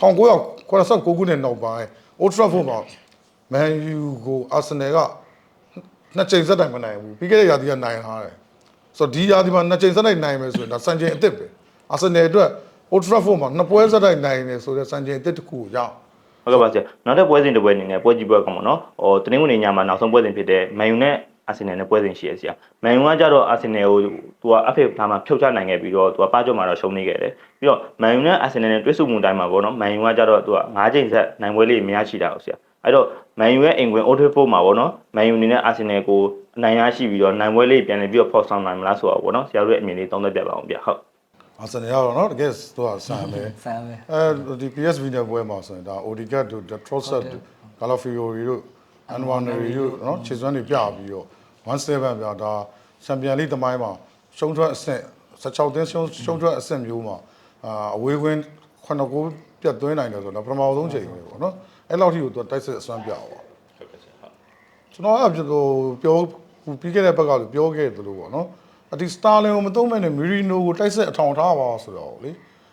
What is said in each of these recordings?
1989ခုနှစ်နောက်ပိုင်း Old Trafford မှာ Man U ကို Arsenal ကနှစ်ချိန်ဆက်တိုင်မနိုင်ဘူးပြီးခဲ့တဲ့ရာသီကနိုင်ထားတယ်ဆိုတော့ဒီရာသီမှာနှစ်ချိန်ဆက်တိုင်နိုင်မယ်ဆိုရင်ဒါစံချိန်အစ်စ်ပဲ Arsenal အတွက် Old Trafford မှာနှစ်ပွဲဆက်တိုင်နိုင်တယ်ဆိုတော့စံချိန်အစ်စ်တစ်ခုကိုရအောင်ဟုတ်ကဲ့ပါဆရာနောက်တဲ့ပွဲစဉ်တစ်ပွဲအနေနဲ့ပွဲကြီးပွဲကောင်ပေါ့နော်ဟိုတနင်္ဂနွေညမှာနောက်ဆုံးပွဲစဉ်ဖြစ်တဲ့မန်ယူနဲ့ အာဆင်နယ်နဲ့ပွဲစဉ်ရှိရစီအောင်မန်ယူကကြတော့အာဆင်နယ်ကိုသူကအဖေဘာမှဖြုတ်ချနိုင်ခဲ့ပြီးတော့သူကပါကြော့မှာတော့ရှုံးနေခဲ့တယ်ပြီးတော့မန်ယူနဲ့အာဆင်နယ်နဲ့တွဲဆုံမှုတိုင်းမှာပေါ့နော်မန်ယူကကြတော့သူက၅ချိန်ဆက်နိုင်ပွဲလေးအများရှိတာကိုဆရာအဲ့တော့မန်ယူရဲ့အင်ကွင်အိုထွေးဖို့မှာပေါ့နော်မန်ယူအနေနဲ့အာဆင်နယ်ကိုအနိုင်ရရှိပြီးတော့နိုင်ပွဲလေးပြန်လည်ပြီးတော့ဖော်ဆောင်နိုင်မလားဆိုတော့ပေါ့နော်ဆရာတို့ရဲ့အမြင်လေးသုံးသပ်ပြပါအောင်ဗျဟုတ်အာဆင်နယ်ကတော့နော်တကယ်သူကဆန်ပဲဆန်ပဲအဲဒီ PSV နဲ့ပွဲမှာဆိုရင်ဒါ Odegaard တို့ Trossard တို့ Galafio တို့ Anwaneri တို့နော်ခြေစွမ်းတွေပြပြီးတော့ 17ပြဒါချန်ပီယံလိသမိုင်းမှာရှုံးထွက်အဆင့်16သင်းရှုံးရှုံးထွက်အဆင့်မျိုးမှာအာအဝေးကွင်း9ဂိုးပြတ်သွင်းနိုင်တယ်ဆိုတော့ပထမဆုံးချိန်ပဲပေါ့နော်အဲ့လောက်ထိကိုသူတိုက်စစ်အစွမ်းပြသွားကျွန်တော်အဲ့ပြောပြောပြီးခဲ့တဲ့ဘက်ကလို့ပြောခဲ့တယ်လို့ပေါ့နော်အဒီစတာလင်ကိုမသုံးမဲ့နဲ့မီရီနိုကိုတိုက်စစ်အထောင်ထားပါဆိုတော့လေ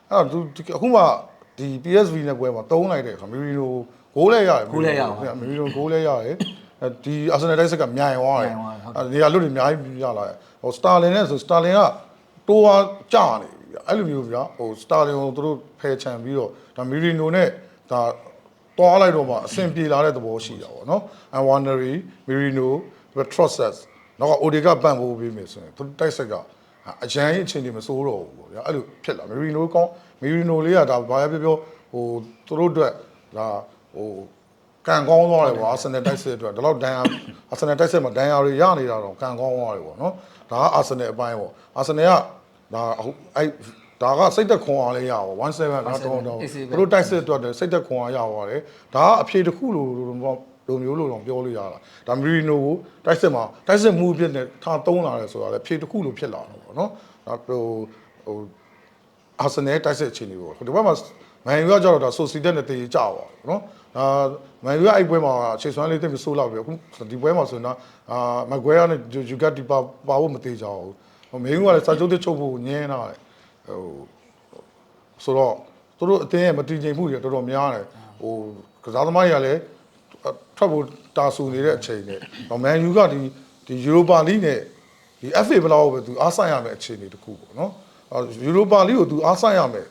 အဲ့တော့သူအခုမှဒီ PSV နဲ့ပွဲမှာသုံးလိုက်တဲ့အခါမီရီနိုဂိုးလဲရတယ်မီရီနိုဂိုးလဲရတယ် ဒီအာဆင်နယ်တိုက်စစ်ကမြိုင်သွားတယ်အဲ့ဒီကလွတ်တွေအများကြီးပြလာတယ်ဟိုစတာလင်နဲ့ဆိုစတာလင်ကတိုးဝါကြနေပြီအဲ့လိုမျိုးဗျာဟိုစတာလင်ကိုသူတို့ဖယ်ချန်ပြီးတော့ဒါမီရီနိုနဲ့ဒါတွားလိုက်တော့မှအဆင်ပြေလာတဲ့သဘောရှိတာပေါ့နော်အဝါနရီမီရီနိုထရော့ဆက်နောက်ကအိုဒီကပန့်ဖို့ပြီးမယ်ဆိုရင်သူတိုက်ဆက်ကအရန်ရဲ့အချိန်တွေမစိုးတော့ဘူးပေါ့ဗျာအဲ့လိုဖြစ်လာမီရီနိုကောင်းမီရီနိုလေးကဒါဘာပဲပြောပြောဟိုသူတို့အတွက်ဒါဟို ကန်ကောင်းသွားတယ်ပေါ့အာဆင်နယ်တိုက်စစ်အတွက်ဒါတော့ဒန်ယာအာဆင်နယ်တိုက်စစ်မှာဒန်ယာတွေရနေတာတော့ကန်ကောင်းသွားတယ်ပေါ့နော်ဒါကအာဆင်နယ်အပိုင်းပေါ့အာဆင်နယ်ကဒါအခုအဲ့ဒါကစိတ်သက်ခွန်အားလေးရပါ17နော်တော့တော့သူတို့တိုက်စစ်အတွက်စိတ်သက်ခွန်အားရပါတယ်ဒါကအဖြေတစ်ခုလို့လိုမျိုးလို့တော့ပြောလို့ရတာဒါမီရီနိုကိုတိုက်စစ်မှာတိုက်စစ်မှုဖြစ်နေထားသုံးလာတယ်ဆိုတာလေဖြေတစ်ခုလို့ဖြစ်လာတာပေါ့နော်ဒါဟိုဟိုအာဆင်နယ်တိုက်စစ်အခြေအနေပေါ့ဒီဘက်မှာမန်ယူကကြတော့ဒါဆိုစီတက်နဲ့တည်ကြပါတော့နော် ဒါမန်ယူကအဲ့ပွဲမှာအခြေစွမ်းလေးတက်ပြီးဆိုးလောက်ပြီအခုဒီပွဲမှာဆိုရင်တော့အာမကွဲရနဲ့ယူဂတ်ဒီပါပါဖို့မသေးကြဘူးဟိုမင်းကလည်းစာချုပ်တစ်ချုပ်ဖို့ညင်းလာတယ်ဟိုဆိုတော့သူတို့အတင်းရဲ့မတည်ငြိမ်မှုတွေတော်တော်များတယ်ဟိုကစားသမားတွေကလည်းထွက်ဖို့တာဆူနေတဲ့အချိန်နဲ့တော့မန်ယူကဒီဒီယူရိုပါလိနဲ့ဒီ FA ဘလောက်ပဲသူအားဆိုင်ရမယ့်အခြေအနေတစ်ခုပေါ့နော်ယူရိုပါလိကိုသူအားဆိုင်ရမယ်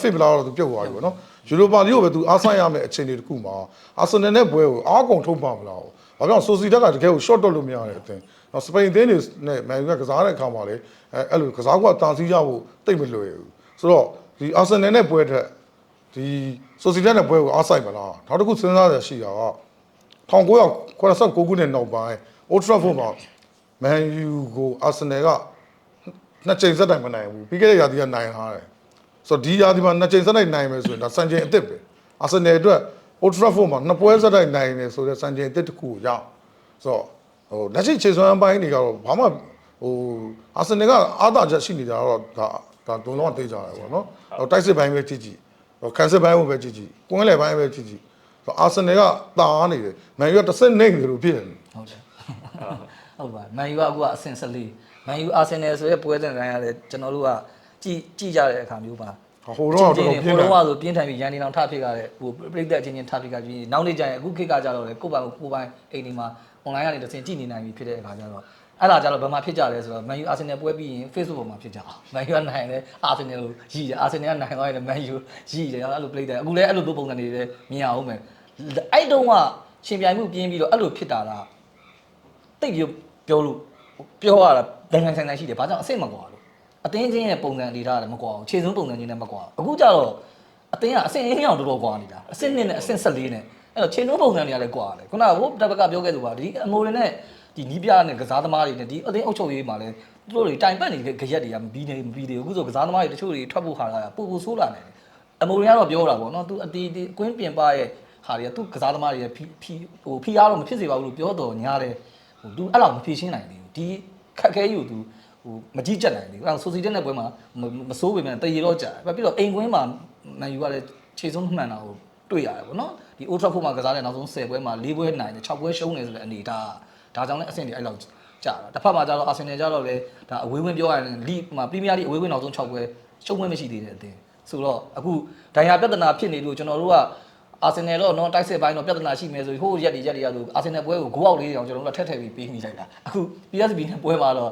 FA ဘလောက်တော့သူပြုတ်သွားပြီပေါ့နော်ယူရိုပါလိကိုပဲသူအားဆိုင်ရမယ့်အခြေအနေတစ်ခုမှာအာဆင်နယ်နဲ့ဘွဲကိုအားကုန်ထုတ်ပါမလားဘာကြောင့်ဆိုစီတက်ကတကယ်ကို short တော့လို့မရတဲ့အတင်းနော်စပိန်အသင်းတွေနဲ့မန်ယူကကစားတဲ့အခါမှာလေအဲအဲ့လိုကစားကွာတာစီးရဖို့တိတ်မလွယ်ဘူးဆိုတော့ဒီအာဆင်နယ်နဲ့ဘွဲတဲ့ဒီဆိုစီတက်နဲ့ဘွဲကိုအားဆိုင်မလားနောက်တစ်ခုစဉ်းစားရရှိတာက1989ခုနှစ်နောက်ပိုင်း Old Trafford မှာ Man U ကို Arsenal ကနှစ်ချိန်ဆက်တိုင်မနိုင်ဘူးပြီးခဲ့တဲ့ရာသီကနိုင်ထားတယ် ဆိုတော့ဒီရာသီမှာနှစ်ချိန်ဆက်တိုင်နိုင်မယ်ဆိုရင်ဒါစံချိန်အစ်စ်ပဲ Arsenal အတွက် Old Trafford မှာနှစ်ပွဲဆက်တိုင်နိုင်တယ်ဆိုတော့စံချိန်အစ်စ်တစ်ခုကိုရအောင်ဆိုတော့ဟိုလက်ရှိခြေစွမ်းပိုင်းတွေကတော့ဘာမှဟို Arsenal ကအားသာချက်ရှိနေတာတော့ဒါဒါတုံလုံးကသိကြတယ်ပေါ့နော်ဟိုတိုက်စစ်ပိုင်းပဲကြည့်ကြည့်ဟိုကန်စစ်ပိုင်းပဲကြည့်ကြည့်ကွင်းလယ်ပိုင်းပဲကြည့်ကြည့်ဆိုတော့ Arsenal ကတာအားနေတယ်မန်ယူကတစ်စက်နေတယ်လို့ဖြစ်နေတယ်ဟုတ်တယ်ဟုတ်ပါမန်ယူကအခုကအဆင့်14မန်ယူအာဆင်နယ်ဆိုရဲ့ပွဲစဉ်တိုင်းရတယ်ကျွန်တော်တို့က ကြည်ကြည်ကြတဲ့အခါမျိုးပါဟိုတော့တော့ဟိုပြင်းတော့တယ်ဆိုပြင်းထန်ပြီးရန်ဒီနောင်ထဖြစ်ကြတဲ့ဟိုပြိတ္တအချင်းချင်းထဖြစ်ကြပြီးနောက်နေ့ကျရင်အခုခေတ်ကကြတော့လေကိုယ့်ဘာကိုကိုယ်ပိုင်အိမ်ဒီမှာ online ကနေတစ်ဆင့်ကြည့်နေနိုင်ပြီဖြစ်တဲ့အခါကျတော့အဲ့ဒါကြတော့ဘယ်မှာဖြစ်ကြလဲဆိုတော့ Man U Arsenal ပွဲပြီးရင် Facebook ပေါ်မှာဖြစ်ကြအောင် Man U ကနိုင်တယ် Arsenal ကိုရည်တယ် Arsenal ကနိုင်သွားရင် Man U ရည်တယ်အဲ့လို play တယ်အခုလည်းအဲ့လိုပုံစံတွေလည်းမြင်အောင်မယ်အဲ့တုန်းကရှင်ပြိုင်မှုပြင်းပြီးတော့အဲ့လိုဖြစ်တာလားတိတ်ပြီးပြောလို့ပြောရတာနိုင်ငံဆိုင်ဆိုင်ရှိတယ်ဘာကြောင့်အစ်စ်မကွာလို့ အတင်းချင်းရဲ့ပုံစံအနေထားလည်းမကွာဘူးခြေစွန်းပုံစံချင်းလည်းမကွာဘူးအခုကျတော့အတင်းကအဆင့်အင်းအောင်တော်တော်ကွာနေတာအဆင့်2နဲ့အဆင့်14နဲ့အဲ့တော့ခြေစွန်းပုံစံတွေကလည်းကွာတယ်ခုနကဟိုတပတ်ကပြောခဲ့သူပါဒီအငိုတွေနဲ့ဒီနီးပြနဲ့ကစားသမားတွေနဲ့ဒီအတင်းအုပ်ချုပ်ရေးမှာလည်းသူတို့တွေတိုင်ပတ်နေတဲ့ကြရက်တွေကမပြီးနေမပြီးသေးဘူးအခုဆိုကစားသမားတွေတချို့တွေထွက်ဖို့ခါလာပူပူဆိုးလာနေတယ်အမိုတွေကတော့ပြောတာပေါ့နော်သူအတီးတီးအကွင်းပြင်ပရဲ့ဟာတွေကသူကစားသမားတွေဖီဖီဟိုဖီအားတော့မဖြစ်စေပါဘူးလို့ပြောတော့ညားတယ်ဟိုသူအဲ့လောက်မဖြေရှင်းနိုင်သေးဘူးဒီခက်ခဲယူသူ ဟိုမကြည့်ကြက်နိုင်သေးဘူးအဲ့ဆိုစီတက်တဲ့ပွဲမှာမစိုးပေမဲ့တရေတော့ကြာတယ်ပြီးတော့အိမ်ကွင်းမှာမန်ယူကလည်းခြေဆုံးမှန်တာကိုတွေ့ရတယ်ပေါ့နော်ဒီ Old Trafford မှာကစားတဲ့နောက်ဆုံး10ပွဲမှာ4ပွဲနိုင်တယ်6ပွဲရှုံးတယ်ဆိုတဲ့အနေဒါဒါကြောင့်လည်းအဆင့်တွေအဲ့လောက်ကြာတာတစ်ဖက်မှာကျတော့ Arsenal ကျတော့လေဒါအဝေးဝင်ပြောရရင် League မှာ Premier League အဝေးဝင်နောက်ဆုံး6ပွဲရှုံးပွဲမရှိသေးတဲ့အတင်းဆိုတော့အခုဒိုင်ယာပြဿနာဖြစ်နေလို့ကျွန်တော်တို့ကအာဆင်နယ်တော့နော်တိုက်စစ်ပိုင်းတော့ပြဿနာရှိမယ်ဆိုဟိုရက်ဒီရက်ဒီရဆိုအာဆင်နယ်ပွဲကိုဂိုးအောက်လေးတောင်ကျွန်တော်တို့ကထက်ထက်ပြီးပေးမိလိုက်တာအခု PSV နဲ့ပွဲမှာတော့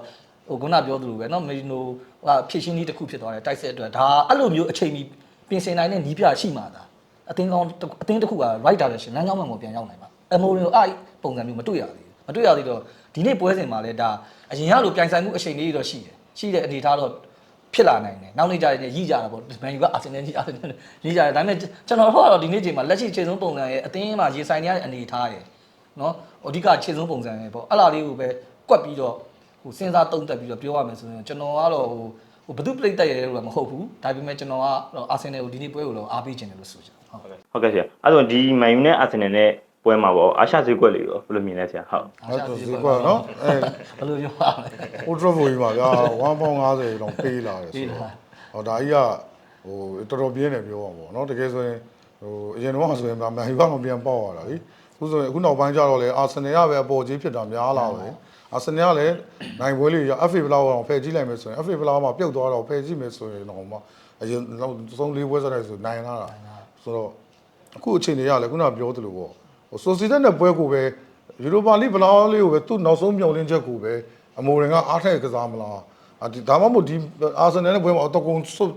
ဟိုခုနပြောသလိုပဲနော်မီနိုကဖြစ်ရှင်းကြီးတစ်ခုဖြစ်သွားတယ်တိုက်စစ်အတွက်ဒါအဲ့လိုမျိုးအချိန်ကြီးပြင်ဆင်နိုင်တဲ့နီးပြရှိမှသာအတင်းကောင်းအတင်းတစ်ခုက right direction လမ်းကြောင်းမှန်ကိုပြန်ရောက်နိုင်မှာအမိုရီကိုအဲ့ပုံစံမျိုးမတွေ့ရသေးဘူးမတွေ့ရသေးတော့ဒီနေ့ပွဲစဉ်မှာလည်းဒါအရင်ကလိုပြိုင်ဆိုင်မှုအချိန်လေးတော့ရှိတယ်ရှိတဲ့အနေထားတော့ဖြစ်လာနိုင်တယ်နောက်နေ့ကျရင်ရည်ကြတာပေါ့မန်ယူကအာဆင်နယ်ကြီးအာဆင်နယ်ရည်ကြတယ်ဒါပေမဲ့ကျွန်တော်တို့ကတော့ဒီနေ့ချိန်မှာလက်ရှိခြေဆုံးပုံစံရဲ့အသင်းမှာရေဆိုင်ရတဲ့အနေထားရဲ့နော်အဓိကခြေဆုံးပုံစံရဲ့ပေါ့အဲ့လားလေးကိုပဲကွက်ပြီးတော့ ဟိုစဉ်းစားသုံးသပ်ပြီးတော့ပြောရမယ်ဆိုရင်ကျွန်တော်ကတော့ဟိုဟိုဘယ်သူပလိတ်တက်ရဲလို့လည်းမဟုတ်ဘူးဒါပေမဲ့ကျွန်တော်ကတော့အာဆင်နယ်ကိုဒီနေ့ပွဲကိုတော့အားပေးခြင်းတယ်လို့ဆိုချင်တယ်ဟုတ်ဟုတ်ကဲ့ဆရာအဲ့တော့ဒီမန်ယူနဲ့အာဆင်နယ်နဲ့ပွဲမှာပေါ့အာရှဈေးကွက်လေးရောဘယ်လိုမြင်လဲဆရာဟုတ်ဟုတ်တယ်ဒီကွာနော်အဲဘယ်လိုပြောရမလဲအိုထရဖိုကြီးမှာဗျာ1.50တော့ပေးလာတယ်ပေးဆိုလာတော့ဟောဒါကြီးကဟိုတော်တော်ပြင်းတယ်ပြောအောင်ပေါ့နော်တကယ်ဆိုရင်ဟိုအရင်တော့ဆိုရင်မန်ယူကတော့ပြန်ပေါက်ရတာလीအခုဆိုရင်အခုနောက်ပိုင်းကျတော့လေအာဆင်နယ်ကပဲအပေါ်ကြီးဖြစ်တာများလာတယ် အာဆင်နယ်ကလည်းနိုင်ပွဲလေးရ FA ဘလောက်အောင်ဖယ်ကြည့်လိုက်မယ်ဆိုရင် FA ဘလောက်မှာပြုတ်သွားတော့ဖယ်ကြည့်မယ်ဆိုရင်တော့မှအရင်နောက်ဆုံးလေးပွဲစားတယ်ဆိုနိုင်လာတာဆိုတော့အခုအချိန်တွေရလေခုနပြောသလိုပေါ့ဟိုဆိုစီတက်နဲ့ပွဲကိုပဲယူရိုပါလိဘလောက်လေးကိုပဲသူ့နောက်ဆုံးမျှော်လင့်ချက်ကိုပဲအမိုရင်ကအားထက်ကစားမလားအဒီဒါမှမဟုတ်ဒီအာဆင်နယ်နဲ့ပွဲမှာအတော့ကုန်ဆုတ်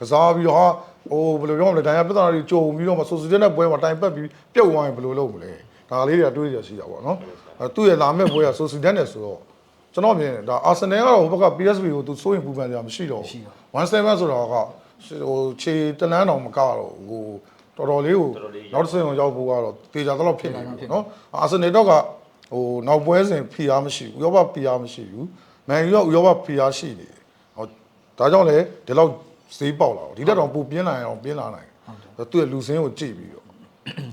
ကစားပြီးတော့ဟာဟိုဘယ်လိုပြောမလဲဒိုင်ယာပြဿနာတွေကြုံပြီးတော့မှဆိုစီတက်နဲ့ပွဲမှာတိုင်ပတ်ပြီးပြုတ်သွားရင်ဘယ်လိုလုပ်မလဲ ဒါလေးတွေကတွေးရရှိတာပေါ့နော်အဲသူ့ရဲ့လာမဲ့ပွဲကဆိုစီတက်နဲ့ဆိုတော့ကျွန်တော်မြင်တယ်ဒါအာဆင်နယ်ကတော့ဟိုဘက်က PSV ကိုသူစိုးရင်ပူပန်ကြမရှိတော့ဘူး17ဆိုတော့ကဟိုခြေတလန်းတော်မကတော့ဟိုတော်တော်လေးကိုနောက်တစ်ဆင့်ကိုရောက်ဖို့ကတော့တေချာတော့ဖြစ်နေပြီနော်အာဆင်နယ်တော့ကဟိုနောက်ပွဲစဉ်ဖီအားမရှိဘူးဥရောပဖီအားမရှိဘူးမန်ယူကဥရောပဖီအားရှိနေတယ်ဟောဒါကြောင့်လေဒီလောက်ဈေးပေါက်လာတော့ဒီတက်တော့ပူပြင်းလာအောင်ပြင်းလာနိုင်သူ့ရဲ့လူစင်းကိုကြည့်ပြီးတော့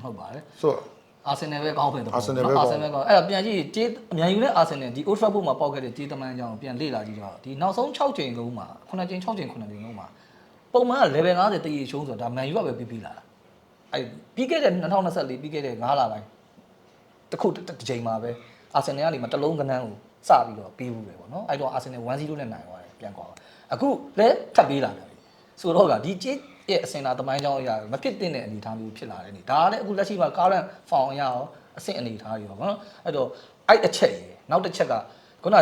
ဟုတ်ပါတယ်ဆိုတော့ အာဆင်နယ်ပဲကောင်းဖင်တော့အာဆင်နယ်ပဲကောင်းအာဆင်နယ်ကောင်းအဲ့ဒါပြန်ကြည့်ကြေးအမြန်ယူတဲ့အာဆင်နယ်ဒီ Old Trafford မှာပေါက်ခဲ့တဲ့ကြေးတမန်ကြောင်ပြန်လေ့လာကြည့်တော့ဒီနောက်ဆုံး6ချိန်လုံးမှာ9ချိန်6ချိန်9ချိန်လုံးမှာပုံမှန်က level 50တရေရှုံးဆိုတာဒါမန်ယူကပဲပြီးပြီးလာတာအဲ့ပြီးခဲ့တဲ့2024ပြီးခဲ့တဲ့9လပိုင်းတစ်ခုတစ်ချိန်မှာပဲအာဆင်နယ်ကနေမှတစ်လုံးကနန်းကိုစပြီးတော့ပြီးဘူးပဲပေါ့နော်အဲ့တော့အာဆင်နယ်1-0နဲ့နိုင်သွားတယ်ပြန်ကွာအခုလည်းထပ်ပြီးလာတယ်ဆိုတော့ကဒီကြေး ရဲ့အစင်တာတမိုင်းကြောင်းအရာမဖြစ်တဲ့အနေအထားမျိုးဖြစ်လာတယ်နေဒါကလည်းအခုလက်ရှိမှာ current form အရရောအဆင့်အနေအထားတွေရောပေါ့နော်အဲ့တော့အဲ့တစ်ချက်ရယ်နောက်တစ်ချက်ကခုန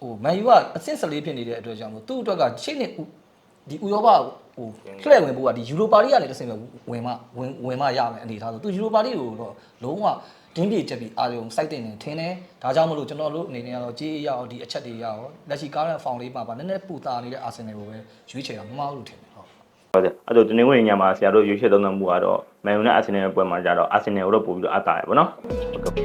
ဟိုမန်ယူကအဆင့်14ဖြစ်နေတဲ့အတွက်ကြောင့်မို့သူ့အတွက်ကရှေ့နှစ်ဒီဥရောပဟိုလှည့်ဝင်ဖို့ကဒီယူရိုပါလိကနေတစ်ဆင့်ပဲဝင်မှဝင်ဝင်မှရမယ်အနေအထားဆိုသူယူရိုပါလိကိုတော့လုံးဝဒင်းပြေချက်ပြီးအာရုံစိုက်တင်နေထင်းတယ်ဒါကြောင့်မလို့ကျွန်တော်တို့အနေနဲ့ကတော့ကြေးရအောင်ဒီအချက်တွေရအောင်လက်ရှိ current form လေးမှာပါနည်းနည်းပူတာနေတဲ့အာဆင်နယ်ကိုပဲရွေးချယ်တာမမှားဘူးလို့ထင်တယ် ဟုတ်ဟုတ်တယ်အဲ့တော့ဒီနေ့ဝင်ညမှာဆရာတို့ရွေးချယ်သုံးသပ်မှုကတော့မန်ယူနဲ့အာဆင်နယ်ပွဲမှာကြတော့အာဆင်နယ်ကိုတော့ပို့ပြီးတော့အပ်တာရယ်ပေါ့နော်ဟုတ်ကဲ့